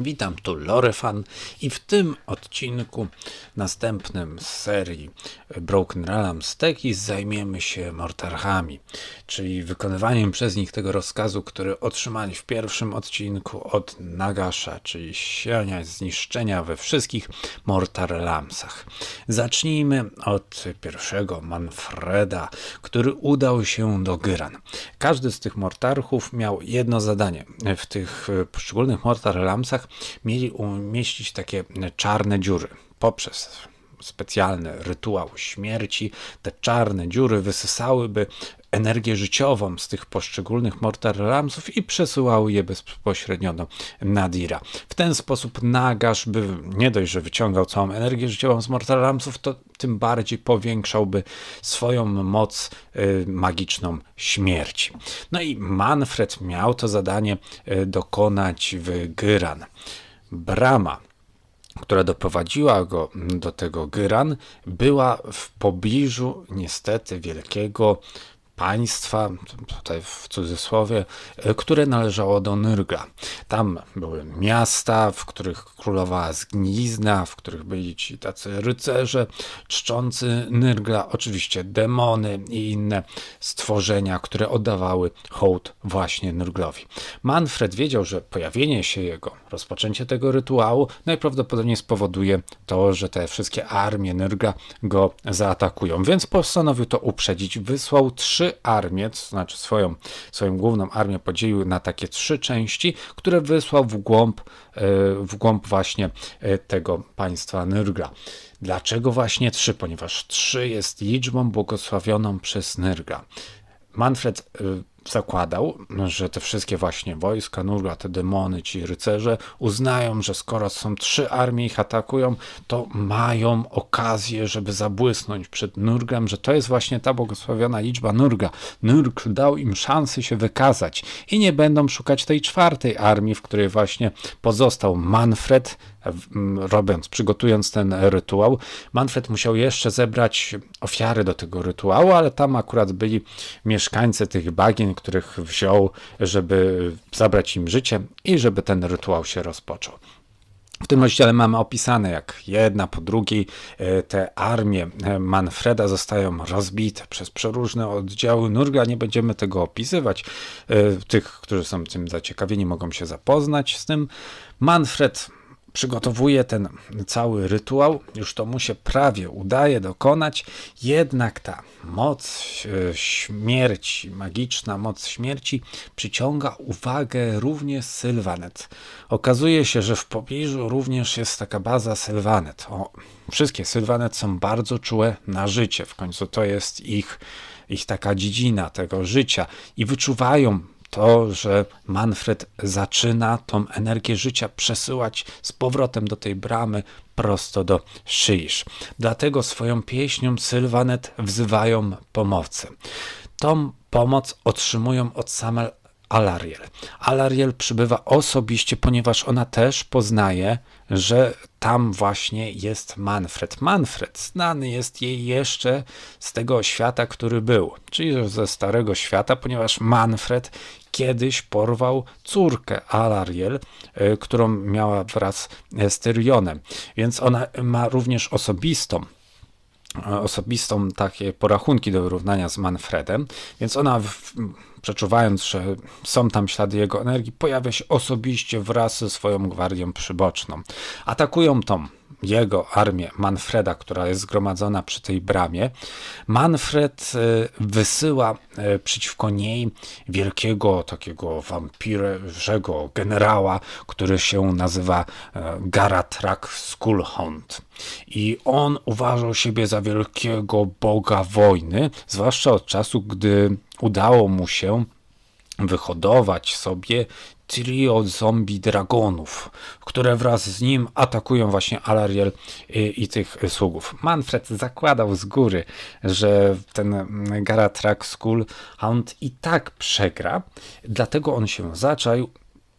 Witam tu Lorefan i w tym odcinku, następnym z serii Broken Realms Tekis zajmiemy się mortarchami, czyli wykonywaniem przez nich tego rozkazu, który otrzymali w pierwszym odcinku od Nagasza, czyli siania zniszczenia we wszystkich Mortar Realmsach. Zacznijmy od pierwszego Manfreda, który udał się do Gyran. Każdy z tych mortarchów miał jedno zadanie. W tych poszczególnych Mortar Mieli umieścić takie czarne dziury poprzez specjalny rytuał śmierci. Te czarne dziury wysysałyby energię życiową z tych poszczególnych Mortar Ramsów i przesyłały je bezpośrednio do Nadira. W ten sposób Nagasz by nie dość, że wyciągał całą energię życiową z Mortar Ramsów, to tym bardziej powiększałby swoją moc y, magiczną śmierci. No i Manfred miał to zadanie y, dokonać w Gyran. Brama która doprowadziła go do tego Gyran, była w pobliżu niestety wielkiego państwa, tutaj w cudzysłowie, e, które należało do Nyrga. Tam były miasta, w których królowała zgnizna, w których byli ci tacy rycerze czczący Nyrgla, oczywiście demony i inne stworzenia, które oddawały hołd właśnie Nyrglowi. Manfred wiedział, że pojawienie się jego, rozpoczęcie tego rytuału najprawdopodobniej spowoduje to, że te wszystkie armie Nyrgla go zaatakują, więc postanowił to uprzedzić. Wysłał trzy armię, to znaczy swoją, swoją główną armię podzielił na takie trzy części, które wysłał w głąb, e, w głąb właśnie e, tego państwa Nyrgla. Dlaczego właśnie trzy? Ponieważ trzy jest liczbą błogosławioną przez Nyrga. Manfred e, zakładał, że te wszystkie właśnie wojska, nurga, te demony, ci rycerze uznają, że skoro są trzy armie ich atakują, to mają okazję, żeby zabłysnąć przed Nurgiem, że to jest właśnie ta błogosławiona liczba Nurga. Nurg dał im szansę się wykazać i nie będą szukać tej czwartej armii, w której właśnie pozostał Manfred, robiąc, przygotując ten rytuał. Manfred musiał jeszcze zebrać ofiary do tego rytuału, ale tam akurat byli mieszkańcy tych bagien, których wziął, żeby zabrać im życie i żeby ten rytuał się rozpoczął. W tym rozdziale mamy opisane, jak jedna po drugiej e, te armie e, Manfreda zostają rozbite przez przeróżne oddziały Nurga. Nie będziemy tego opisywać. E, tych, którzy są tym zaciekawieni, mogą się zapoznać z tym. Manfred przygotowuje ten cały rytuał, już to mu się prawie udaje dokonać, jednak ta moc e, śmierci, magiczna moc śmierci przyciąga uwagę również Sylwanet. Okazuje się, że w pobliżu również jest taka baza Sylwanet. O, wszystkie Sylwanet są bardzo czułe na życie, w końcu to jest ich, ich taka dziedzina tego życia i wyczuwają to, że Manfred zaczyna tą energię życia przesyłać z powrotem do tej bramy prosto do Szyjsz. Dlatego swoją pieśnią Sylwanet wzywają pomocy. Tą pomoc otrzymują od Samel Alariel. Alariel przybywa osobiście, ponieważ ona też poznaje, że tam właśnie jest Manfred. Manfred znany jest jej jeszcze z tego świata, który był, czyli ze starego świata, ponieważ Manfred kiedyś porwał córkę Alariel, e, którą miała wraz z Tyrionem, więc ona ma również osobistą osobistą takie porachunki do wyrównania z Manfredem, więc ona w, przeczuwając, że są tam ślady jego energii, pojawia się osobiście wraz ze swoją gwardią przyboczną. Atakują tą jego armię Manfreda, która jest zgromadzona przy tej bramie. Manfred e, wysyła e, przeciwko niej wielkiego takiego wampirzego generała, który się nazywa e, Garatrak Skullhound. I on uważał siebie za wielkiego boga wojny, zwłaszcza od czasu, gdy udało mu się wyhodować sobie trio zombie dragonów, które wraz z nim atakują właśnie Alariel i, i tych sługów. Manfred zakładał z góry, że ten Garatrak Skull Hound i tak przegra, dlatego on się zaczął,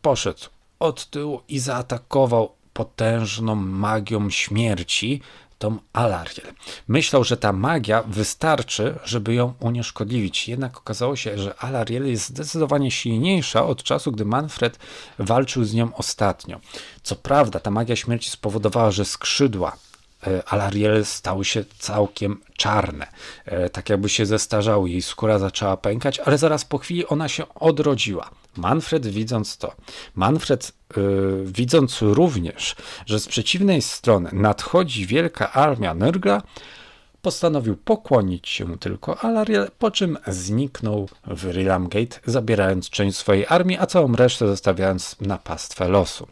poszedł od tyłu i zaatakował potężną magią śmierci tą Alariel. Myślał, że ta magia wystarczy, żeby ją unieszkodliwić. Jednak okazało się, że Alariel jest zdecydowanie silniejsza od czasu, gdy Manfred walczył z nią ostatnio. Co prawda, ta magia śmierci spowodowała, że skrzydła Alariel stały się całkiem czarne, e, tak jakby się zestarzały, jej skóra zaczęła pękać, ale zaraz po chwili ona się odrodziła. Manfred widząc to, Manfred yy, widząc również, że z przeciwnej strony nadchodzi wielka armia Nyrgra, postanowił pokłonić się tylko Alariel, po czym zniknął w Rilam Gate, zabierając część swojej armii, a całą resztę zostawiając na pastwę losu.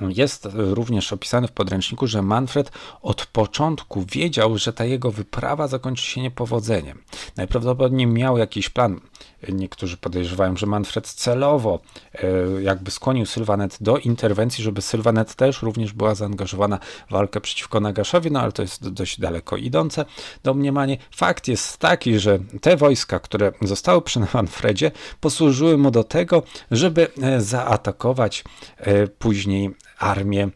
Jest również opisane w podręczniku, że Manfred od początku wiedział, że ta jego wyprawa zakończy się niepowodzeniem. Najprawdopodobniej miał jakiś plan. Niektórzy podejrzewają, że Manfred celowo e, jakby skłonił Sylwanet do interwencji, żeby Sylwanet też również była zaangażowana w walkę przeciwko Nagaszowi, no ale to jest dość daleko idące domniemanie. Fakt jest taki, że te wojska, które zostały przy Manfredzie, posłużyły mu do tego, żeby e, zaatakować e, później armię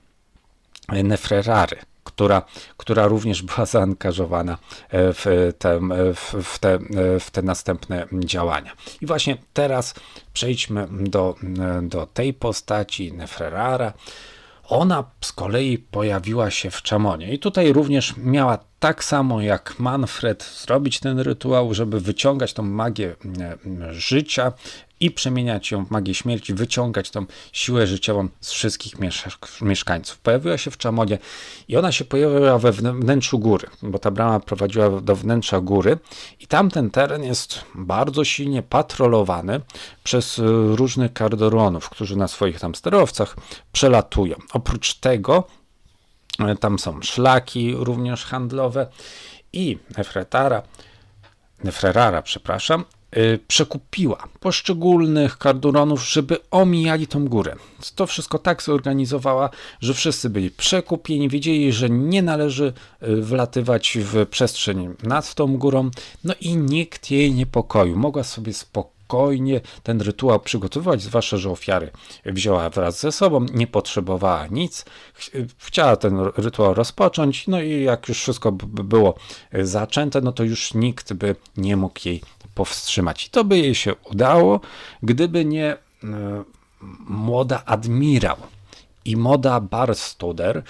Nefrerary, która, która również była zaangażowana e, w te, e, w, te, e, w te następne działania. I właśnie teraz przejdźmy do, do tej postaci Nefrerara. Ona z kolei pojawiła się w Czamonie i tutaj również miała tak samo jak Manfred zrobić ten rytuał, żeby wyciągać tą magię życia i przemieniać ją w magię śmierci, wyciągać tą siłę życiową z wszystkich mieszkańców. Pojawiła się w Czamonie i ona się pojawiła we wnętrzu góry, bo ta brama prowadziła do wnętrza góry i tamten teren jest bardzo silnie patrolowany przez różnych kardoronów, którzy na swoich tam sterowcach przelatują. Oprócz tego e, tam są szlaki również handlowe i Nefretara, Nefrerara, przepraszam, Y, przekupiła poszczególnych karduronów, żeby omijali tą górę. To wszystko tak zorganizowała, że wszyscy byli przekupieni, wiedzieli, że nie należy y, wlatywać w przestrzeń nad tą górą, no i nikt jej niepokoił. Mogła sobie spokojnie ten rytuał przygotowywać, zwłaszcza, że ofiary wzięła wraz ze sobą, nie potrzebowała nic, chciała ten rytuał rozpocząć, no i jak już wszystko było zaczęte, no to już nikt by nie mógł jej powstrzymać. I to by jej się udało, gdyby nie e, młoda admirał i moda Barstoder,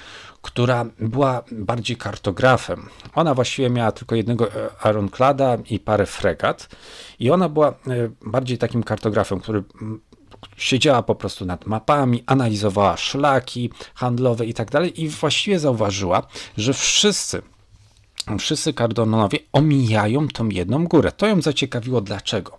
która była bardziej kartografem. Ona właściwie miała tylko jednego e, ironclada i parę fregat i ona była e, bardziej takim kartografem, który siedziała po prostu nad mapami, analizowała szlaki handlowe i tak dalej i właściwie zauważyła, że wszyscy wszyscy kardonowie omijają tą jedną górę. To ją zaciekawiło dlaczego.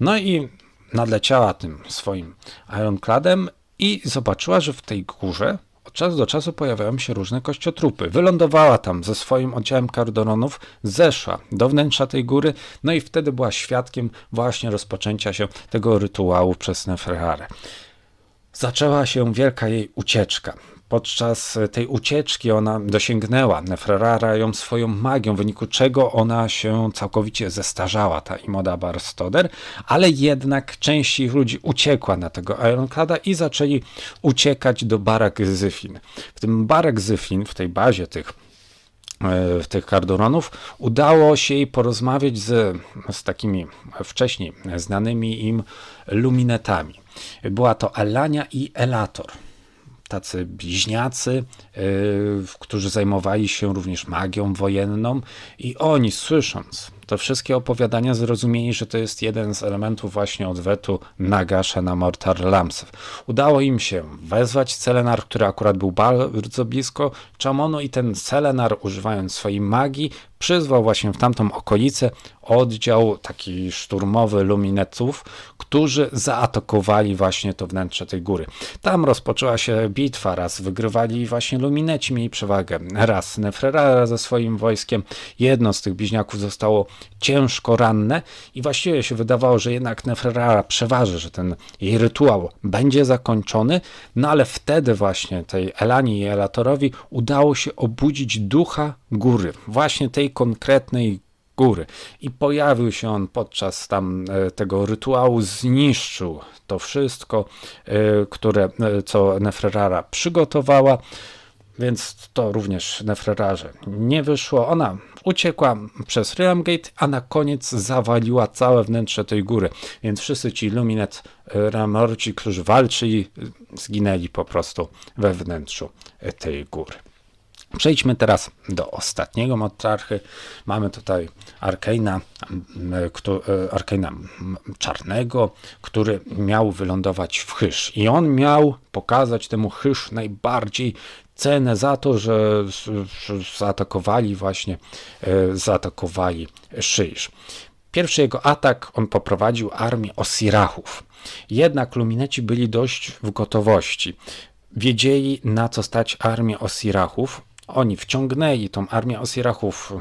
No i nadleciała tym swoim ironcladem i zobaczyła, że w tej górze od czasu do czasu pojawiają się różne kościotrupy. Wylądowała tam ze swoim oddziałem kardononów, zeszła do wnętrza tej góry, no i wtedy była świadkiem właśnie rozpoczęcia się tego rytuału przez Neferharę. Zaczęła się wielka jej ucieczka. Podczas tej ucieczki ona dosięgnęła Nefrerara ją swoją magią, w wyniku czego ona się całkowicie zestarzała, ta Imoda Barstoder, ale jednak część ich ludzi uciekła na tego Ironclada i zaczęli uciekać do Barak Zyfin. W tym Barak Zyfin, w tej bazie tych e, tych kardoronów, udało się jej porozmawiać z, z takimi wcześniej znanymi im luminetami. Była to Alania i Elator tacy bliźniacy, yy, którzy zajmowali się również magią wojenną i oni słysząc te wszystkie opowiadania zrozumieli, że to jest jeden z elementów właśnie odwetu Nagasza na Mortar Lamsew. Udało im się wezwać Celenar, który akurat był bardzo blisko Chamonu i ten Celenar używając swojej magii przyzwał właśnie w tamtą okolicę oddział taki szturmowy luminetów, którzy zaatakowali właśnie to wnętrze tej góry. Tam rozpoczęła się bitwa, raz wygrywali właśnie lumineci, mieli przewagę, raz Nefrera ze swoim wojskiem. Jedno z tych bliźniaków zostało ciężko ranne i właściwie się wydawało, że jednak Nefrera przeważy, że ten jej rytuał będzie zakończony, no ale wtedy właśnie tej Elani i Elatorowi udało się obudzić ducha góry, właśnie tej konkretnej góry. I pojawił się on podczas tam e, tego rytuału, zniszczył to wszystko, e, które, e, co Nefrerara przygotowała. Więc to również Nefrerarze nie wyszło. Ona uciekła przez Realmgate, a na koniec zawaliła całe wnętrze tej góry. Więc wszyscy ci Luminet Ramorci, którzy walczyli, zginęli po prostu we wnętrzu tej góry. Przejdźmy teraz do ostatniego motrarchy. Mamy tutaj Arkana, e, Arkana czarnego, który miał wylądować w Chysz. I on miał pokazać temu Chysz najbardziej cenę za to, że zaatakowali właśnie, e, zaatakowali Szyjsz. Pierwszy jego atak on poprowadził armię Osirachów. Jednak Lumineci byli dość w gotowości. Wiedzieli na co stać armię Osirachów, oni wciągnęli tą armię Osirachów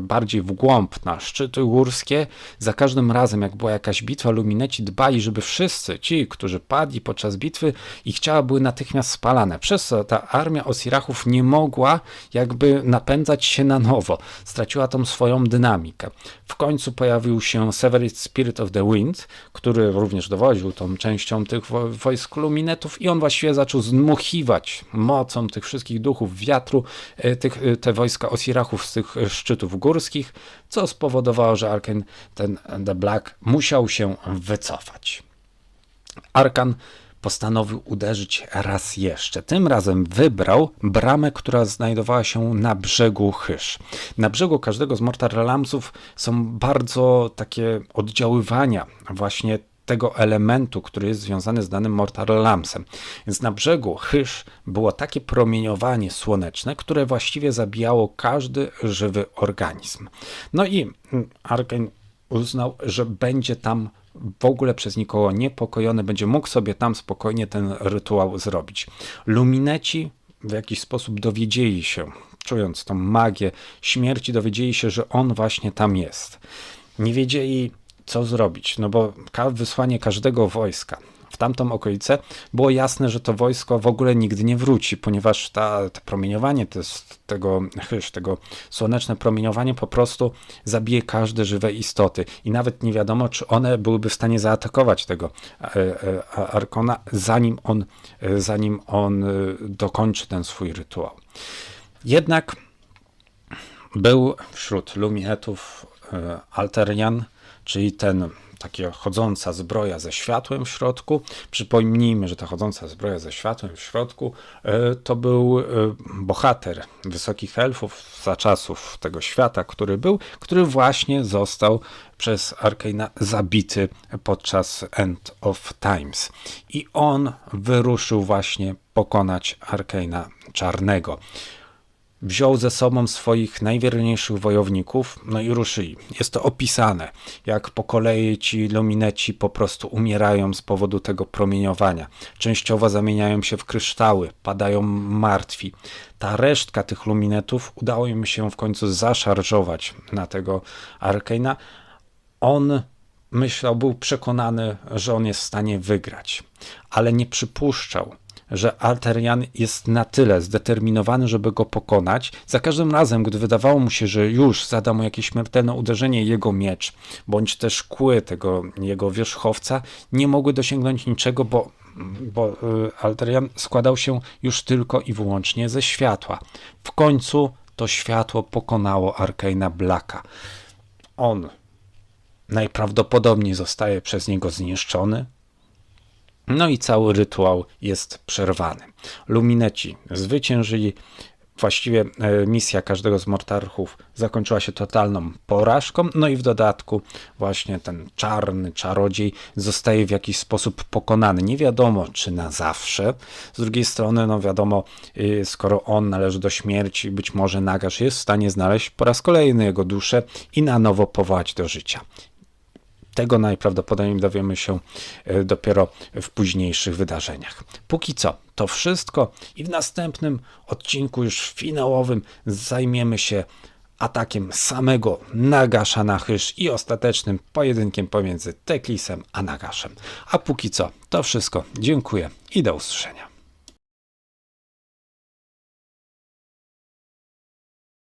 bardziej w głąb na szczyty górskie. Za każdym razem, jak była jakaś bitwa, lumineci dbali, żeby wszyscy ci, którzy padli podczas bitwy, ich ciała były natychmiast spalane. Przez co ta armia Osirachów nie mogła jakby napędzać się na nowo. Straciła tą swoją dynamikę. W końcu pojawił się Severed Spirit of the Wind, który również dowodził tą częścią tych wojsk luminetów i on właściwie zaczął zmuchiwać mocą tych wszystkich duchów wiatru e, tych, e, te wojska Osirachów z tych szczytów szczytów górskich, co spowodowało, że Arkan, ten The Black, musiał się wycofać. Arkan postanowił uderzyć raz jeszcze. Tym razem wybrał bramę, która znajdowała się na brzegu Chysz. Na brzegu każdego z Mortar Realmsów są bardzo takie oddziaływania właśnie tego elementu, który jest związany z danym Mortal Lamsem. Więc na brzegu Hysz było takie promieniowanie słoneczne, które właściwie zabijało każdy żywy organizm. No i mm, Arkane uznał, że będzie tam w ogóle przez nikogo niepokojony, będzie mógł sobie tam spokojnie ten rytuał zrobić. Lumineci w jakiś sposób dowiedzieli się, czując tą magię śmierci, dowiedzieli się, że on właśnie tam jest. Nie wiedzieli, co zrobić, no bo wysłanie każdego wojska w tamtą okolicę było jasne, że to wojsko w ogóle nigdy nie wróci, ponieważ ta, to promieniowanie to tego tego słoneczne promieniowanie po prostu zabije każde żywe istoty i nawet nie wiadomo, czy one byłyby w stanie zaatakować tego e, e, Arkona, zanim on, e, zanim on dokończy ten swój rytuał. Jednak był wśród luminetów Alterian, czyli ten taka chodząca zbroja ze światłem w środku. Przypomnijmy, że ta chodząca zbroja ze światłem w środku e, to był e, bohater wysokich elfów za czasów tego świata, który był, który właśnie został przez Arkana zabity podczas End of Times. I on wyruszył właśnie pokonać Arkana Czarnego wziął ze sobą swoich najwierniejszych wojowników, no i ruszyli. Jest to opisane, jak po kolei ci lumineci po prostu umierają z powodu tego promieniowania. Częściowo zamieniają się w kryształy, padają martwi. Ta resztka tych luminetów udało im się w końcu zaszarżować na tego Arkana. On myślał, był przekonany, że on jest w stanie wygrać, ale nie przypuszczał, że Alterian jest na tyle zdeterminowany, żeby go pokonać. Za każdym razem, gdy wydawało mu się, że już zada mu jakieś śmiertelne uderzenie, jego miecz, bądź też kły tego jego wierzchowca, nie mogły dosięgnąć niczego, bo, bo y, Alterian składał się już tylko i wyłącznie ze światła. W końcu to światło pokonało Arkana Blacka. On najprawdopodobniej zostaje przez niego zniszczony, no i cały rytuał jest przerwany. Lumineci zwyciężyli. Właściwie e, misja każdego z mortarchów zakończyła się totalną porażką, no i w dodatku właśnie ten czarny czarodziej zostaje w jakiś sposób pokonany. Nie wiadomo, czy na zawsze. Z drugiej strony, no wiadomo, y, skoro on należy do śmierci, być może Nagasz jest w stanie znaleźć po raz kolejny jego duszę i na nowo powołać do życia. Tego najprawdopodobniej dowiemy się e, dopiero w późniejszych wydarzeniach. Póki co, to wszystko i w następnym odcinku, już finałowym, zajmiemy się atakiem samego Nagasza na Hysz i ostatecznym pojedynkiem pomiędzy Teklisem a Nagaszem. A póki co, to wszystko. Dziękuję i do usłyszenia.